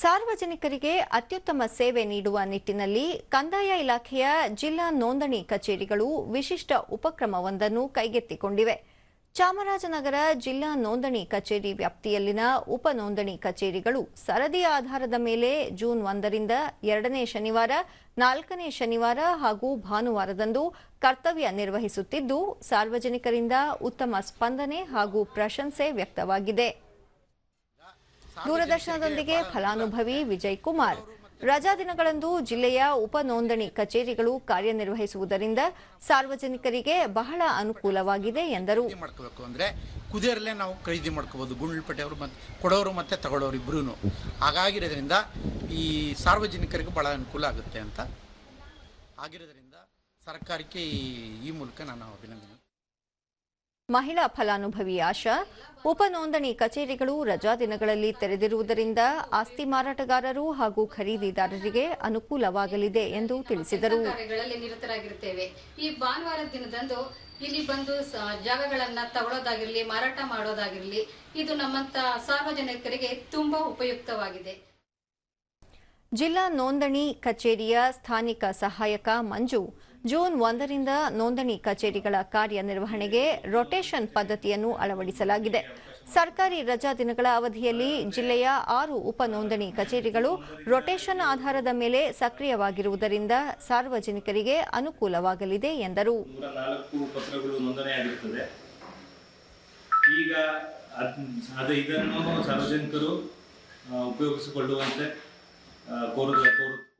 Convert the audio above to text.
ಸಾರ್ವಜನಿಕರಿಗೆ ಅತ್ಯುತ್ತಮ ಸೇವೆ ನೀಡುವ ನಿಟ್ಟಿನಲ್ಲಿ ಕಂದಾಯ ಇಲಾಖೆಯ ಜಿಲ್ಲಾ ನೋಂದಣಿ ಕಚೇರಿಗಳು ವಿಶಿಷ್ಟ ಉಪಕ್ರಮವೊಂದನ್ನು ಕೈಗೆತ್ತಿಕೊಂಡಿವೆ. ಚಾಮರಾಜನಗರ ಜಿಲ್ಲಾ ನೋಂದಣಿ ಕಚೇರಿ ವ್ಯಾಪ್ತಿಯಲ್ಲಿನ ಉಪ ನೋಂದಣಿ ಕಚೇರಿಗಳು ಸರದಿ ಆಧಾರದ ಮೇಲೆ ಜೂನ್ ಒಂದರಿಂದ ಎರಡನೇ ಶನಿವಾರ, ನಾಲ್ಕನೇ ಶನಿವಾರ ಹಾಗೂ ಭಾನುವಾರದಂದು ಕರ್ತವ್ಯ ನಿರ್ವಹಿಸುತ್ತಿದ್ದು, ಸಾರ್ವಜನಿಕರಿಂದ ಉತ್ತಮ ಸ್ಪಂದನೆ ಹಾಗೂ ಪ್ರಶಂಸೆ ವ್ಯಕ್ತವಾಗಿದೆ. ದೂರದರ್ಶನದೊಂದಿಗೆ ಫಲಾನುಭವಿ ವಿಜಯ್ ಕುಮಾರ್. ರಜಾ ದಿನಗಳಂದು ಜಿಲ್ಲೆಯ ಉಪ ನೋಂದಣಿ ಕಚೇರಿಗಳು ಕಾರ್ಯನಿರ್ವಹಿಸುವುದರಿಂದ ಸಾರ್ವಜನಿಕರಿಗೆ ಬಹಳ ಅನುಕೂಲವಾಗಿದೆ ಎಂದರು. ಮಾಡ್ಕೋಬೇಕು ಅಂದರೆ ಕುದಿಯರಲ್ಲೇ ನಾವು ಖರೀದಿ ಮಾಡ್ಕೋಬಹುದು ಗುಂಡ್ಲಪೇಟೆಯವರು ಮತ್ತು ಕೊಡೋರು ಮತ್ತೆ ತಗೊಳ್ಳೋರು ಇಬ್ಬರೂ ಹಾಗಾಗಿರೋದ್ರಿಂದ ಈ ಸಾರ್ವಜನಿಕರಿಗೆ ಬಹಳ ಅನುಕೂಲ ಆಗುತ್ತೆ ಅಂತ ಆಗಿರೋದ್ರಿಂದ ಸರ್ಕಾರಕ್ಕೆ ಈ ಮೂಲಕ ನಾನು ಅಭಿನಂದನೆ. ಮಹಿಳಾ ಫಲಾನುಭವಿ ಆಶಾ ಉಪ ನೋಂದಣಿ ಕಚೇರಿಗಳು ರಜಾ ದಿನಗಳಲ್ಲಿ ತೆರೆದಿರುವುದರಿಂದ ಆಸ್ತಿ ಮಾರಾಟಗಾರರು ಹಾಗೂ ಖರೀದಿದಾರರಿಗೆ ಅನುಕೂಲವಾಗಲಿದೆ ಎಂದು ತಿಳಿಸಿದರು. ನಿರತರಾಗಿರುತ್ತೇವೆ. ಈ ಭಾನುವಾರ ದಿನದಂದು ಇಲ್ಲಿ ಬಂದು ಜಾಗಗಳನ್ನ ತಗೊಳ್ಳೋದಾಗಿರ್ಲಿ ಮಾರಾಟ ಮಾಡೋದಾಗಿರಲಿ ಇದು ನಮ್ಮಂತ ಸಾರ್ವಜನಿಕರಿಗೆ ತುಂಬಾ ಉಪಯುಕ್ತವಾಗಿದೆ. ಜಿಲ್ಲಾ ನೋಂದಣಿ ಕಚೇರಿಯ ಸ್ಥಾನಿಕ ಸಹಾಯಕ ಮಂಜು ಜೂನ್ ಒಂದರಿಂದ ನೋಂದಣಿ ಕಚೇರಿಗಳ ಕಾರ್ಯನಿರ್ವಹಣೆಗೆ ರೊಟೇಷನ್ ಪದ್ಧತಿಯನ್ನು ಅಳವಡಿಸಲಾಗಿದೆ. ಸರ್ಕಾರಿ ರಜಾ ದಿನಗಳ ಅವಧಿಯಲ್ಲಿ ಜಿಲ್ಲೆಯ ಆರು ಉಪ ನೋಂದಣಿ ಕಚೇರಿಗಳು ರೊಟೇಷನ್ ಆಧಾರದ ಮೇಲೆ ಸಕ್ರಿಯವಾಗಿರುವುದರಿಂದ ಸಾರ್ವಜನಿಕರಿಗೆ ಅನುಕೂಲವಾಗಲಿದೆ ಎಂದರು. ಈಗ ಅದ್- ಇದನ್ನು ಸಾರ್ವಜನಿಕರು ಉಪಯೋಗಿಸಿಕೊಳ್ಳುವಂತೆ ಕೋರು